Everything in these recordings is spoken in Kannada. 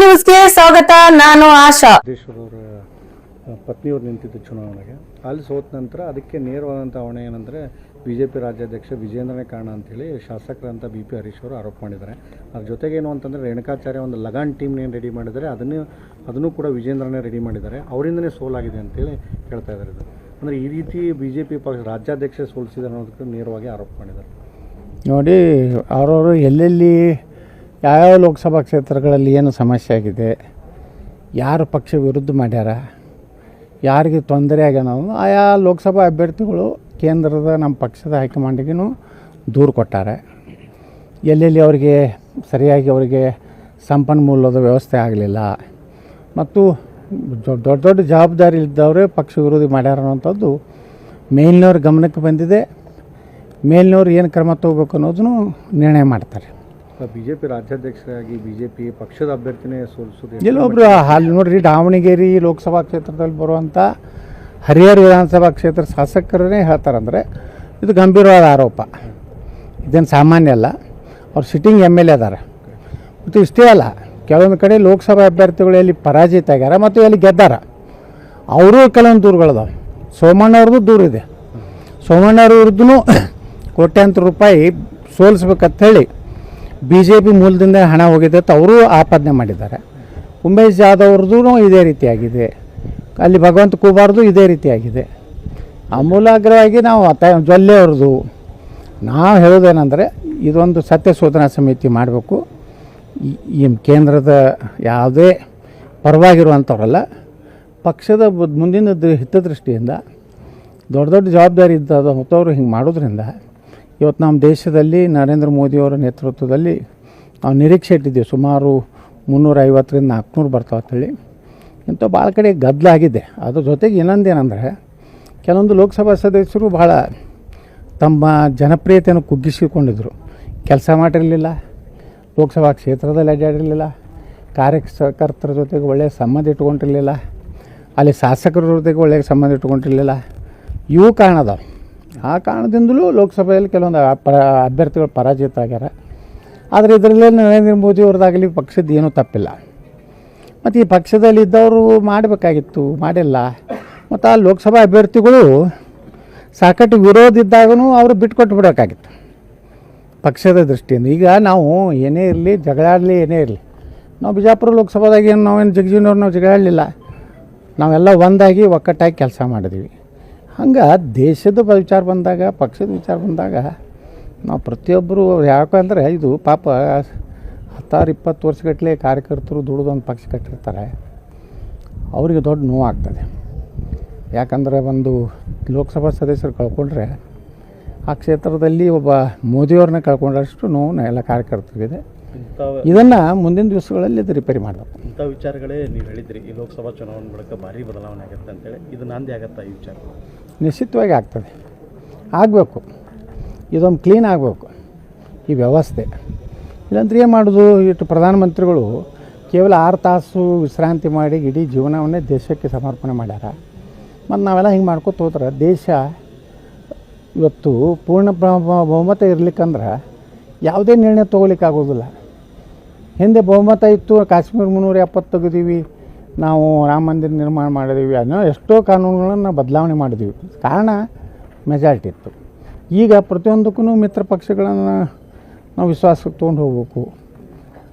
ನ್ಯೂಸ್ಗೆ ಸ್ವಾಗತ ನಾನು ಆಶಾ. ಸಿದ್ದೇಶ್ವರ ಅವರ ಪತ್ನಿಯವರು ನಿಂತಿದ್ದು ಚುನಾವಣೆಗೆ. ಅಲ್ಲಿ ಸೋತ ನಂತರ ಅದಕ್ಕೆ ನೇರವಾದಂಥ ಹೊಣೆ ಏನಂದರೆ ಬಿ ಜೆ ಪಿ ರಾಜ್ಯಾಧ್ಯಕ್ಷ ವಿಜೇಂದ್ರನೇ ಕಾರಣ ಅಂತೇಳಿ ಶಾಸಕರಂತ ಬಿ ಪಿ ಹರೀಶ್ ಅವರು ಆರೋಪ ಮಾಡಿದ್ದಾರೆ. ಅದ್ರ ಜೊತೆಗೆ ಏನು ಅಂತಂದರೆ ರೇಣುಕಾಚಾರ್ಯ ಒಂದು ಲಗಾನ್ ಟೀಮ್ನೇನು ರೆಡಿ ಮಾಡಿದ್ದಾರೆ ಅದನ್ನು ಅದನ್ನು ಕೂಡ ವಿಜೇಂದ್ರನೇ ರೆಡಿ ಮಾಡಿದ್ದಾರೆ. ಅವರಿಂದನೇ ಸೋಲಾಗಿದೆ ಅಂತೇಳಿ ಹೇಳ್ತಾ ಇದ್ದಾರೆ ಇದು ಅಂದರೆ ಈ ರೀತಿ ಬಿ ಜೆ ಪಿ ಪಕ್ಷ ರಾಜ್ಯಾಧ್ಯಕ್ಷ ಸೋಲಿಸಿದ್ದಾರೆ ಅನ್ನೋದಕ್ಕೆ ನೇರವಾಗಿ ಆರೋಪ ಮಾಡಿದ್ದಾರೆ. ನೋಡಿ ಅವರವರು ಎಲ್ಲೆಲ್ಲಿ ಯಾವ್ಯಾವ ಲೋಕಸಭಾ ಕ್ಷೇತ್ರಗಳಲ್ಲಿ ಏನು ಸಮಸ್ಯೆ ಆಗಿದೆ, ಯಾರು ಪಕ್ಷ ವಿರುದ್ಧ ಮಾಡ್ಯಾರ, ಯಾರಿಗೆ ತೊಂದರೆ ಆಗ್ಯಾನ ಆಯಾ ಲೋಕಸಭಾ ಅಭ್ಯರ್ಥಿಗಳು ಕೇಂದ್ರದ ನಮ್ಮ ಪಕ್ಷದ ಹೈಕಮಾಂಡಿಗೂ ದೂರು ಕೊಟ್ಟಾರೆ. ಎಲ್ಲೆಲ್ಲಿ ಅವರಿಗೆ ಸರಿಯಾಗಿ ಅವರಿಗೆ ಸಂಪನ್ಮೂಲದ ವ್ಯವಸ್ಥೆ ಆಗಲಿಲ್ಲ. ಮತ್ತು ದೊಡ್ಡ ದೊಡ್ಡ ದೊಡ್ಡ ಜವಾಬ್ದಾರಿ ಇದ್ದವರೇ ಪಕ್ಷ ವಿರೋಧಿ ಮಾಡ್ಯಾರ ಅನ್ನೋಂಥದ್ದು ಮೇಲಿನವ್ರ ಗಮನಕ್ಕೆ ಬಂದಿದೆ. ಮೇಲಿನವ್ರು ಏನು ಕ್ರಮ ತಗೋಬೇಕು ಅನ್ನೋದನ್ನು ನಿರ್ಣಯ ಮಾಡ್ತಾರೆ. ಬಿ ಜೆ ಪಿ ರಾಜ್ಯಾಧ್ಯಕ್ಷರಾಗಿ ಬಿ ಜೆ ಪಿ ಪಕ್ಷದ ಅಭ್ಯರ್ಥಿನೇ ಸೋಲಿಸೋದು ಎಲ್ಲೊಬ್ರು ಅಲ್ಲಿ ನೋಡ್ರಿ ದಾವಣಗೆರೆ ಲೋಕಸಭಾ ಕ್ಷೇತ್ರದಲ್ಲಿ ಬರುವಂಥ ಹರಿಹರ ವಿಧಾನಸಭಾ ಕ್ಷೇತ್ರ ಶಾಸಕರೇ ಹೇಳ್ತಾರಂದರೆ ಇದು ಗಂಭೀರವಾದ ಆರೋಪ. ಇದೇನು ಸಾಮಾನ್ಯ ಅಲ್ಲ. ಅವ್ರು ಸಿಟ್ಟಿಂಗ್ ಎಂ ಎಲ್ ಎ ಅದಾರ. ಮತ್ತು ಇಷ್ಟೇ ಅಲ್ಲ ಕೆಲವೊಂದು ಕಡೆ ಲೋಕಸಭಾ ಅಭ್ಯರ್ಥಿಗಳು ಎಲ್ಲಿ ಪರಾಜಿತ ಆಗ್ಯಾರ ಮತ್ತು ಎಲ್ಲಿ ಗೆದ್ದಾರ. ಅವರು ಕೆಲವೊಂದು ದೂರುಗಳದಾವೆ ಸೋಮಣ್ಣವ್ರದ್ದು ದೂರ ಇದೆ. ಸೋಮಣ್ಣವ್ರ ವಿರುದ್ಧನೂ ಕೋಟ್ಯಾಂತರ ರೂಪಾಯಿ ಸೋಲಿಸ್ಬೇಕಂತ ಹೇಳಿ ಬಿ ಜೆ ಪಿ ಮೂಲದಿಂದ ಹಣ ಹೋಗಿದೆ ಅಂತ ಅವರು ಆಪಾದನೆ ಮಾಡಿದ್ದಾರೆ. ಉಮೇಶ್ ಜಾಧವ್ ಅವ್ರದ್ದು ಇದೇ ರೀತಿಯಾಗಿದೆ. ಅಲ್ಲಿ ಭಗವಂತ ಕೂಬಾರ್ದು ಇದೇ ರೀತಿಯಾಗಿದೆ. ಅಮೂಲಾಗ್ರವಾಗಿ ನಾವು ಅತ ಜೊಲ್ಲೆ ಅವ್ರದ್ದು. ನಾವು ಹೇಳೋದೇನೆಂದರೆ ಇದೊಂದು ಸತ್ಯ ಸಮಿತಿ ಮಾಡಬೇಕು. ಈ- ಕೇಂದ್ರದ ಯಾವುದೇ ಪರವಾಗಿರುವಂಥವ್ರಲ್ಲ, ಪಕ್ಷದ ಮುಂದಿನ ಹಿತದೃಷ್ಟಿಯಿಂದ ದೊಡ್ಡ ದೊಡ್ಡ ಜವಾಬ್ದಾರಿ ಇದ್ದಾದ ಹೊತ್ತವರು ಹಿಂಗೆ ಮಾಡೋದ್ರಿಂದ ಇವತ್ತು ನಮ್ಮ ದೇಶದಲ್ಲಿ ನರೇಂದ್ರ ಮೋದಿಯವರ ನೇತೃತ್ವದಲ್ಲಿ ನಾವು ನಿರೀಕ್ಷೆ ಇಟ್ಟಿದ್ದೀವಿ. ಸುಮಾರು ಮುನ್ನೂರ ಐವತ್ತರಿಂದ ನಾಲ್ಕುನೂರು ಬರ್ತಾವೆ ಅಂತೇಳಿ ಇಂಥ ಭಾಳ ಕಡೆ ಗದ್ದಲಾಗಿದೆ. ಅದ್ರ ಜೊತೆಗೆ ಇನ್ನೊಂದೇನೆಂದರೆ ಕೆಲವೊಂದು ಲೋಕಸಭಾ ಸದಸ್ಯರು ಭಾಳ ತಮ್ಮ ಜನಪ್ರಿಯತೆಯನ್ನು ಕುಗ್ಗಿಸಿಕೊಂಡಿದ್ದರು ಕೆಲಸ ಮಾಡಿರಲಿಲ್ಲ, ಲೋಕಸಭಾ ಕ್ಷೇತ್ರದಲ್ಲಿ ಅಡ್ಡಾಡಿರಲಿಲ್ಲ, ಕಾರ್ಯಕರ್ತರ ಜೊತೆಗೆ ಒಳ್ಳೆಯ ಸಂಬಂಧ ಇಟ್ಕೊಂಡಿರಲಿಲ್ಲ ಅಲ್ಲಿ ಶಾಸಕರ ಜೊತೆಗೆ ಒಳ್ಳೆಯ ಸಂಬಂಧ ಇಟ್ಕೊಂಡಿರಲಿಲ್ಲ ಇವು ಕಾರಣದವು. ಆ ಕಾರಣದಿಂದಲೂ ಲೋಕಸಭೆಯಲ್ಲಿ ಕೆಲವೊಂದು ಅಭ್ಯರ್ಥಿಗಳು ಪರಾಜಿತ ಆಗ್ಯಾರ ಆದರೆ ಇದರಲ್ಲೇ ನರೇಂದ್ರ ಮೋದಿ ಅವ್ರದ್ದಾಗಲಿ ಪಕ್ಷದ ಏನೂ ತಪ್ಪಿಲ್ಲ. ಮತ್ತು ಈ ಪಕ್ಷದಲ್ಲಿ ಇದ್ದವರು ಮಾಡಬೇಕಾಗಿತ್ತು, ಮಾಡಿಲ್ಲ. ಮತ್ತು ಆ ಲೋಕಸಭಾ ಅಭ್ಯರ್ಥಿಗಳು ಸಾಕಷ್ಟು ವಿರೋಧ ಇದ್ದಾಗೂ ಅವರು ಬಿಟ್ಕೊಟ್ಟು ಬಿಡಬೇಕಾಗಿತ್ತು. ಪಕ್ಷದ ದೃಷ್ಟಿಯಿಂದ. ಈಗ ನಾವು ಏನೇ ಇರಲಿ ಜಗಳಾಡಲಿ ಏನೇ ಇರಲಿ. ನಾವು ಬಿಜಾಪುರ ಲೋಕಸಭಾದಾಗ ಏನು ನಾವೇನು ಜಗಜೀವನವ್ರು, ನಾವು ಜಗಳಾಡಲಿಲ್ಲ ನಾವೆಲ್ಲ ಒಂದಾಗಿ ಒಕ್ಕಟ್ಟಾಗಿ ಕೆಲಸ ಮಾಡಿದ್ವಿ. ಹಂಗೆ ದೇಶದ ವಿಚಾರ ಬಂದಾಗ ಪಕ್ಷದ ವಿಚಾರ ಬಂದಾಗ ನಾವು ಪ್ರತಿಯೊಬ್ಬರು ಅಂದರೆ ಇದು ಪಾಪ ಹತ್ತಾರು ಇಪ್ಪತ್ತು ವರ್ಷಗಟ್ಟಲೆ ಕಾರ್ಯಕರ್ತರು ದುಡಿದೊಂದು ಪಕ್ಷ ಕಟ್ಟಿರ್ತಾರೆ. ಅವರಿಗೆ ದೊಡ್ಡ ನೋವಾಗ್ತದೆ. ಯಾಕಂದರೆ ಒಂದು ಲೋಕಸಭಾ ಸದಸ್ಯರು ಕಳ್ಕೊಂಡ್ರೆ ಆ ಕ್ಷೇತ್ರದಲ್ಲಿ ಒಬ್ಬ ಮೋದಿಯವ್ರನ್ನ ಕಳ್ಕೊಂಡಷ್ಟು ನೋವು ಎಲ್ಲ ಕಾರ್ಯಕರ್ತರಿಗಿದೆ. ಇದನ್ನು ಮುಂದಿನ ದಿವಸಗಳಲ್ಲಿ ಇದು ರಿಪೇರಿ ಮಾಡಬೇಕು. ಇಂಥ ವಿಚಾರಗಳೇ ನೀವು ಹೇಳಿದ್ರಿ. ಈ ಲೋಕಸಭಾ ಚುನಾವಣೆ ಬಳಿಕ ಭಾರಿ ಬದಲಾವಣೆ ಆಗುತ್ತೆ ಅಂತೇಳಿ. ಇದು ನಾಂದಿ ಆಗತ್ತಾ ಈ ವಿಚಾರ? ನಿಶ್ಚಿತವಾಗಿ ಆಗ್ತದೆ. ಆಗಬೇಕು. ಇದೊಂದು ಕ್ಲೀನ್ ಆಗಬೇಕು. ಈ ವ್ಯವಸ್ಥೆ. ಇಲ್ಲಾಂದ್ರೆ ಏನು ಮಾಡೋದು? ಇಟ್ಟು ಪ್ರಧಾನಮಂತ್ರಿಗಳು ಕೇವಲ ಆರು ತಾಸು ವಿಶ್ರಾಂತಿ ಮಾಡಿ ಇಡೀ ಜೀವನವನ್ನೇ ದೇಶಕ್ಕೆ ಸಮರ್ಪಣೆ ಮಾಡ್ಯಾರ. ಮತ್ತು ನಾವೆಲ್ಲ ಹಿಂಗೆ ಮಾಡ್ಕೊತ ಹೋದ್ರೆ ದೇಶ ಇವತ್ತು ಪೂರ್ಣ ಪ್ರ- ಬಹುಮತ ಇರ್ಲಿಕ್ಕಂದ್ರೆ ಯಾವುದೇ ನಿರ್ಣಯ ತೊಗೊಲಿಕ್ಕೆ ಆಗೋದಿಲ್ಲ ಹಿಂದೆ ಬಹುಮತ ಇತ್ತು, ಕಾಶ್ಮೀರ ಮುನ್ನೂರ ಎಪ್ಪತ್ತು ತೆಗೆದೀವಿ. ನಾವು ರಾಮ ಮಂದಿರ ನಿರ್ಮಾಣ ಮಾಡಿದೀವಿ ಅನ್ನೋ ಎಷ್ಟೋ ಕಾನೂನುಗಳನ್ನು ಬದಲಾವಣೆ ಮಾಡಿದ್ವಿ. ಕಾರಣ ಮೆಜಾರಿಟಿ ಇತ್ತು. ಈಗ ಪ್ರತಿಯೊಂದಕ್ಕೂ ಮಿತ್ರ ಪಕ್ಷಗಳನ್ನು ನಾವು ವಿಶ್ವಾಸಕ್ಕೆ ತೊಗೊಂಡು ಹೋಗ್ಬೇಕು.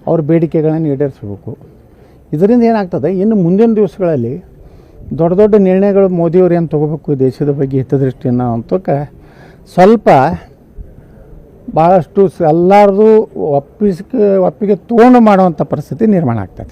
ಅವ್ರ ಬೇಡಿಕೆಗಳನ್ನು ಈಡೇರಿಸ್ಬೇಕು. ಇದರಿಂದ ಏನಾಗ್ತದೆ, ಇನ್ನು ಮುಂದಿನ ದಿವಸಗಳಲ್ಲಿ ದೊಡ್ಡ ದೊಡ್ಡ ನಿರ್ಣಯಗಳು ಮೋದಿಯವ್ರು ಏನು ತೊಗೋಬೇಕು ದೇಶದ ಬಗ್ಗೆ ಹಿತದೃಷ್ಟಿಯನ್ನು ಅಂತಕ್ಕೆ ಸ್ವಲ್ಪ ಭಾಳಷ್ಟು ಎಲ್ಲರದು ಒಪ್ಪಿಸ್ಕೆ, ಒಪ್ಪಿಗೆ ತೊಗೊಂಡು ಮಾಡುವಂಥ ಪರಿಸ್ಥಿತಿ ನಿರ್ಮಾಣ ಆಗ್ತದೆ.